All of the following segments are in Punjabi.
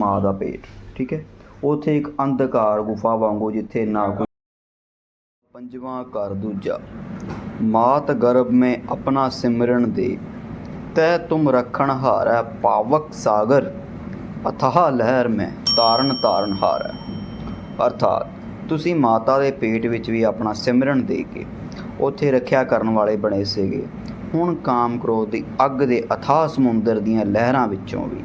ਮਾਂ ਦਾ ਪੇਟ, ਠੀਕ ਹੈ? ਉਥੇ ਇੱਕ ਅੰਧਕਾਰ ਗੁਫਾ ਵਾਂਗੂ ਜਿੱਥੇ ਨਾ ਕੋਈ ਪੰਜਵਾਂ ਘਰ ਦੂਜਾ। ਮਾਤ ਗਰਭ ਮੈਂ ਆਪਣਾ ਸਿਮਰਨ ਦੇ ਤੈ ਤੁਮ ਰਖਣ ਹਾਰੈ ਪਾਵਕ ਸਾਗਰ, ਅਥਾਹ ਲਹਿਰ ਮੈਂ ਤਾਰਨ ਤਾਰਨ ਹਾਰੈ। ਅਰਥਾਤ, ਤੁਸੀਂ ਮਾਤਾ ਦੇ ਪੇਟ ਵਿੱਚ ਵੀ ਆਪਣਾ ਸਿਮਰਨ ਦੇ ਕੇ ਉੱਥੇ ਰੱਖਿਆ ਕਰਨ ਵਾਲੇ ਬਣੇ ਸੀਗੇ। ਹੁਣ ਕਾਮ ਕ੍ਰੋਧ ਦੀ ਅੱਗ ਦੇ ਅਥਾਹ ਸਮੁੰਦਰ ਦੀਆਂ ਲਹਿਰਾਂ ਵਿੱਚੋਂ ਵੀ।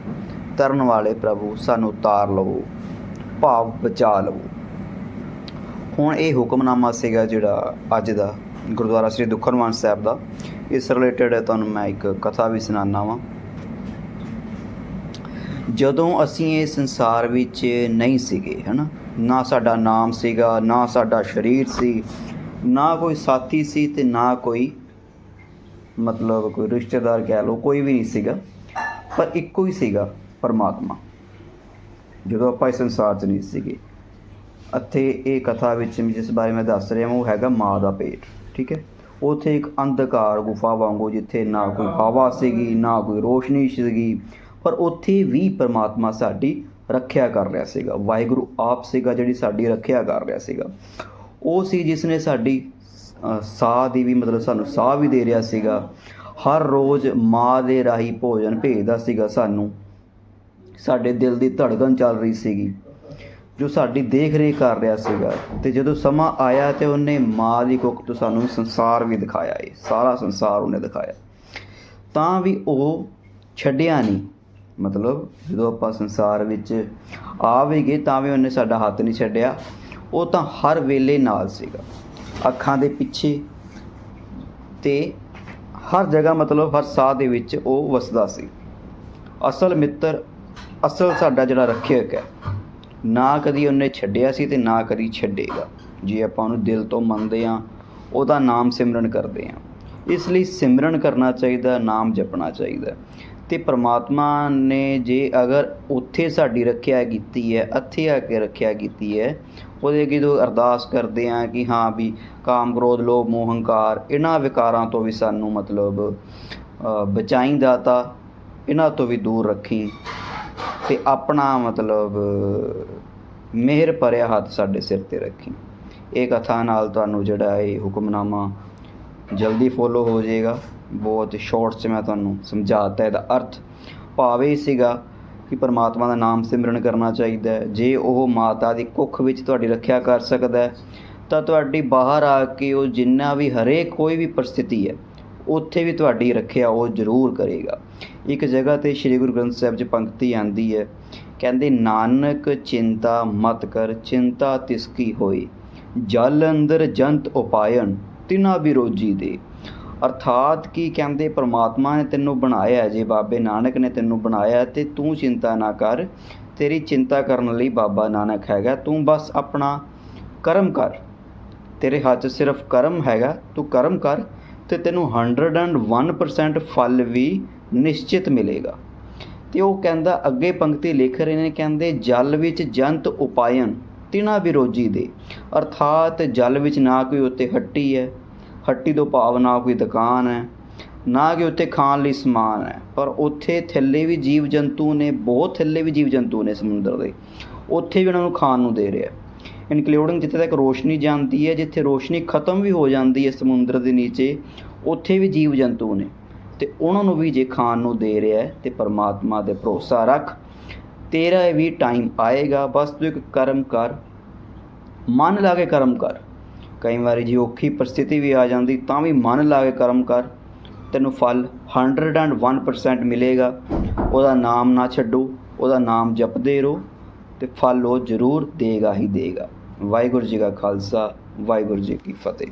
ਤਰਨ ਵਾਲੇ ਪ੍ਰਭੂ, ਸਾਨੂੰ ਉਤਾਰ ਲਵੋ, ਭਾਵ ਬਚਾ ਲਵੋ। ਹੁਣ ਇਹ ਹੁਕਮਨਾਮਾ ਸੀਗਾ ਜਿਹੜਾ ਅੱਜ ਦਾ ਗੁਰਦੁਆਰਾ ਸ੍ਰੀ ਦੁਖਨਵਾਨ ਸਾਹਿਬ ਦਾ। ਇਸ ਰਿਲੇਟਡ ਤੁਹਾਨੂੰ ਮੈਂ ਇੱਕ ਕਥਾ ਵੀ ਸੁਣਾਉਣਾ ਵਾਂ। ਜਦੋਂ ਅਸੀਂ ਇਹ ਸੰਸਾਰ ਵਿੱਚ ਨਹੀਂ ਸੀਗੇ, ਹਨਾ, ਨਾ ਸਾਡਾ ਨਾਮ ਸੀਗਾ, ਨਾ ਸਾਡਾ ਸਰੀਰ ਸੀ, ਨਾ ਕੋਈ ਸਾਥੀ ਸੀ ਤੇ ਨਾ ਕੋਈ ਮਤਲਬ ਕੋਈ ਰਿਸ਼ਤੇਦਾਰ ਕਹਿ ਲਓ, ਕੋਈ ਵੀ ਨਹੀਂ ਸੀਗਾ। ਪਰ ਇੱਕੋ ਹੀ ਸੀਗਾ। ਪਰਮਾਤਮਾ। ਜਦੋਂ ਆਪਾਂ ਇਸ ਸੰਸਾਰ 'ਚ ਨਹੀਂ ਸੀਗੇ, ਇੱਥੇ ਇਹ ਕਥਾ ਵਿੱਚ ਜਿਸ ਬਾਰੇ ਮੈਂ ਦੱਸ ਰਿਹਾ ਹਾਂ ਉਹ ਹੈਗਾ ਮਾਂ ਦਾ ਪੇਟ, ਠੀਕ ਹੈ? ਉਥੇ ਇੱਕ ਅੰਧਕਾਰ ਗੁਫਾ ਵਾਂਗੂ ਜਿੱਥੇ ਨਾ ਕੋਈ ਹਵਾ ਸੀਗੀ, ਨਾ ਕੋਈ ਰੋਸ਼ਨੀ ਸੀਗੀ, ਪਰ ਉੱਥੇ ਵੀ ਪਰਮਾਤਮਾ ਸਾਡੀ ਰੱਖਿਆ ਕਰ ਰਿਹਾ ਸੀਗਾ। ਵਾਹਿਗੁਰੂ ਆਪ ਸੀਗਾ ਜਿਹੜੀ ਸਾਡੀ ਰੱਖਿਆ ਕਰ ਰਿਹਾ ਸੀਗਾ। ਉਹ ਸੀ ਜਿਸ ਨੇ ਸਾਡੀ ਸਾਹ ਦੀ ਵੀ ਮਤਲਬ ਸਾਨੂੰ ਸਾਹ ਵੀ ਦੇ ਰਿਹਾ ਸੀਗਾ। ਹਰ ਰੋਜ਼ ਮਾਂ ਦੇ ਰਾਹੀਂ ਭੋਜਨ ਭੇਜਦਾ ਸੀਗਾ ਸਾਨੂੰ। ਸਾਡੇ ਦਿਲ ਦੀ ਧੜਕਣ ਚੱਲ ਰਹੀ ਸੀਗੀ, ਜੋ ਸਾਡੀ ਦੇਖ ਰੇਖ ਕਰ ਰਿਹਾ ਸੀਗਾ। ਤੇ ਜਦੋਂ ਸਮਾਂ ਆਇਆ ਤੇ ਉਹਨੇ ਮਾਂ ਦੀ ਕੁੱਖ ਤੋਂ ਸਾਨੂੰ ਸੰਸਾਰ ਵੀ ਦਿਖਾਇਆ ਏ, ਸਾਰਾ ਸੰਸਾਰ ਉਹਨੇ ਦਿਖਾਇਆ। ਤਾਂ ਵੀ ਉਹ ਛੱਡਿਆ ਨਹੀਂ। ਮਤਲਬ ਜਦੋਂ ਆਪਾਂ ਸੰਸਾਰ ਵਿੱਚ ਆ ਤਾਂ ਵੀ ਉਹਨੇ ਸਾਡਾ ਹੱਥ ਨਹੀਂ ਛੱਡਿਆ। ਉਹ ਤਾਂ ਹਰ ਵੇਲੇ ਨਾਲ ਸੀਗਾ। ਅੱਖਾਂ ਦੇ ਪਿੱਛੇ ਤੇ ਹਰ ਜਗ੍ਹਾ ਮਤਲਬ ਹਰ ਸਾਹ ਦੇ ਵਿੱਚ ਉਹ ਵਸਦਾ ਸੀ। ਅਸਲ ਮਿੱਤਰ ਅਸਲ ਸਾਡਾ ਜਿਹੜਾ ਰੱਖਿਅਕ ਹੈ ਨਾ ਕਦੀ ਉਹਨੇ ਛੱਡਿਆ ਸੀ ਤੇ ਨਾ ਕਦੀ ਛੱਡੇਗਾ। ਜੇ ਆਪਾਂ ਉਹਨੂੰ ਦਿਲ ਤੋਂ ਮੰਨਦੇ ਆ ਉਹਦਾ ਨਾਮ ਸਿਮਰਨ ਕਰਦੇ ਆ ਇਸ ਲਈ ਸਿਮਰਨ ਕਰਨਾ ਚਾਹੀਦਾ ਨਾਮ ਜਪਣਾ ਚਾਹੀਦਾ। ਤੇ ਪ੍ਰਮਾਤਮਾ ਨੇ ਜੇ ਅਗਰ ਉੱਥੇ ਸਾਡੀ ਰੱਖਿਆ ਕੀਤੀ ਹੈ ਇੱਥੇ ਆ ਕੇ ਰੱਖਿਆ ਕੀਤੀ ਹੈ ਉਹਦੇ ਅੱਗੇ ਜਦੋਂ ਅਰਦਾਸ ਕਰਦੇ ਆ ਕਿ ਹਾਂ ਵੀ ਕਾਮ ਕ੍ਰੋਧ ਲੋਭ ਮੋਹ ਹੰਕਾਰ ਇਹਨਾਂ ਵਿਕਾਰਾਂ ਤੋਂ ਵੀ ਸਾਨੂੰ ਮਤਲਬ ਅ, ਬਚਾਈ ਦਾਤਾ ਇਹਨਾਂ ਤੋਂ ਵੀ ਦੂਰ ਰੱਖੀ। ਤੇ ਆਪਣਾ ਮਤਲਬ, ਮਿਹਰ ਭਰਿਆ ਹੱਥ ਸਾਡੇ ਸਿਰ ਤੇ ਰੱਖੀ। ਇਹ ਕਥਾ ਨਾਲ ਤੁਹਾਨੂੰ ਜਿਹੜਾ ਇਹ ਹੁਕਮਨਾਮਾ ਜਲਦੀ ਫੋਲੋ ਹੋ ਜਾਏਗਾ। ਬਹੁਤ ਸ਼ਾਰਟ 'ਚ ਮੈਂ ਤੁਹਾਨੂੰ ਸਮਝਾਤਾ ਇਹਦਾ ਅਰਥ। ਭਾਵ ਹੀ ਸੀਗਾ ਕਿ ਪਰਮਾਤਮਾ ਦਾ ਨਾਮ ਸਿਮਰਨ ਕਰਨਾ ਚਾਹੀਦਾ ਹੈ। ਜੇ ਉਹ ਮਾਤਾ ਦੀ ਕੁੱਖ ਵਿੱਚ ਤੁਹਾਡੀ ਰੱਖਿਆ ਕਰ ਸਕਦਾ ਹੈ, ਤਾਂ ਤੁਹਾਡੀ ਬਾਹਰ ਆ ਕੇ ਉਹ ਜਿੰਨਾ ਵੀ ਹਰੇਕ ਕੋਈ ਵੀ ਪਰਿਸਥਿਤੀ ਹੈ ਉੱਥੇ ਵੀ ਤੁਹਾਡੀ ਰੱਖਿਆ ਉਹ ਜ਼ਰੂਰ ਕਰੇਗਾ। ਇੱਕ ਜਗ੍ਹਾ ਤੇ ਸ੍ਰੀ ਗੁਰੂ ਗ੍ਰੰਥ ਸਾਹਿਬ 'ਚ ਪੰਕਤੀ ਆਂਦੀ ਹੈ, ਕਹਿੰਦੇ, ਨਾਨਕ ਚਿੰਤਾ ਮਤ ਕਰ, ਚਿੰਤਾ ਤਿਸ ਹੋਈ? ਜਲ ਅੰਦਰ ਜੰਤ ਉਪਾਇਨ, ਤਿਨਾ ਵੀ ਦੇ। ਅਰਥਾਤ ਕੀ ਕਹਿੰਦੇ, ਪ੍ਰਮਾਤਮਾ ਨੇ ਤੈਨੂੰ ਬਣਾਇਆ ਜੇ ਬਾਬੇ ਨਾਨਕ ਨੇ ਤੈਨੂੰ ਬਣਾਇਆ ਹੈ, ਤੇ ਤੂੰ ਚਿੰਤਾ ਨਾ ਕਰ। ਤੇਰੀ ਚਿੰਤਾ ਕਰਨ ਲਈ ਬਾਬਾ ਨਾਨਕ ਹੈਗਾ, ਤੂੰ ਬਸ ਆਪਣਾ ਕਰਮ ਕਰ। ਤੇਰੇ ਹੱਥ ਸਿਰਫ ਕਰਮ ਹੈਗਾ, ਤੂੰ ਕਰਮ ਕਰ। ਤੇ ਤੈਨੂੰ 101% ਫਲ ਵੀ ਨਿਸ਼ਚਿਤ ਮਿਲੇਗਾ। ਤੇ ਉਹ ਕਹਿੰਦਾ, ਅੱਗੇ ਪੰਕਤੀ ਲਿਖ ਰਹੇ ਨੇ, ਕਹਿੰਦੇ, ਜਲ ਵਿੱਚ ਜੰਤ ਉਪਾਇਨ ਤਿਨਾ ਵਿਰੋਜੀ ਦੇ। ਅਰਥਾਤ ਜਲ ਵਿੱਚ ਨਾ ਕੋਈ ਉੱਤੇ ਹੱਟੀ ਹੈ, ਹੱਟੀ ਤੋਂ ਭਾਵ ਨਾ ਕੋਈ ਦੁਕਾਨ ਹੈ, ਨਾ ਕਿ ਉੱਥੇ ਖਾਣ ਲਈ ਸਮਾਨ ਹੈ। ਪਰ ਉੱਥੇ ਥੱਲੇ ਵੀ ਜੀਵ ਜੰਤੂ ਨੇ, ਬਹੁਤ ਥੱਲੇ ਵੀ ਜੀਵ ਜੰਤੂ ਨੇ ਸਮੁੰਦਰ ਦੇ। ਉੱਥੇ ਵੀ ਉਹਨਾਂ ਨੂੰ ਖਾਣ ਨੂੰ ਦੇ ਰਿਹਾ। ਇਨਕਲੂਡਿੰਗ ਜਿੱਥੇ ਤੱਕ ਰੋਸ਼ਨੀ ਜਾਂਦੀ ਹੈ, ਜਿੱਥੇ ਰੋਸ਼ਨੀ ਖਤਮ ਵੀ ਹੋ ਜਾਂਦੀ ਹੈ ਸਮੁੰਦਰ ਦੇ ਨੀਚੇ, ਉੱਥੇ ਵੀ ਜੀਵ ਜੰਤੂ ਨੇ। ਤੇ ਉਹਨਾਂ ਨੂੰ ਵੀ ਜੇ ਖਾਣ ਨੂੰ ਦੇ ਰਿਹਾ ਹੈ, ਤੇ ਪਰਮਾਤਮਾ ਦੇ ਭਰੋਸਾ ਰੱਖ। ਤੇਰਾ ਵੀ ਟਾਈਮ ਆਏਗਾ, ਬਸ ਤੂੰ ਇੱਕ ਕਰਮ ਕਰ। ਮਨ ਲਾ ਕੇ ਕਰਮ ਕਰ। ਕਈ ਵਾਰੀ ਜੇ ਔਖੀ ਪਰਿਸਥਿਤੀ ਵੀ ਆ ਜਾਂਦੀ, ਤਾਂ ਵੀ ਮਨ ਲਾ ਕੇ ਕਰਮ ਕਰ। ਤੈਨੂੰ ਫਲ 101% ਮਿਲੇਗਾ। ਉਹਦਾ ਨਾਮ ਨਾ ਛੱਡੋ, ਉਹਦਾ ਨਾਮ ਜਪਦੇ ਰਹੋ। ਤੇ ਫਲ ਉਹ ਜ਼ਰੂਰ ਦੇਗਾ ਹੀ ਦੇਗਾ। ਵਾਹਿਗੁਰੂ ਜੀ ਕਾ ਖਾਲਸਾ, ਵਾਹਿਗੁਰੂ ਜੀ ਕੀ ਫਤਿਹ।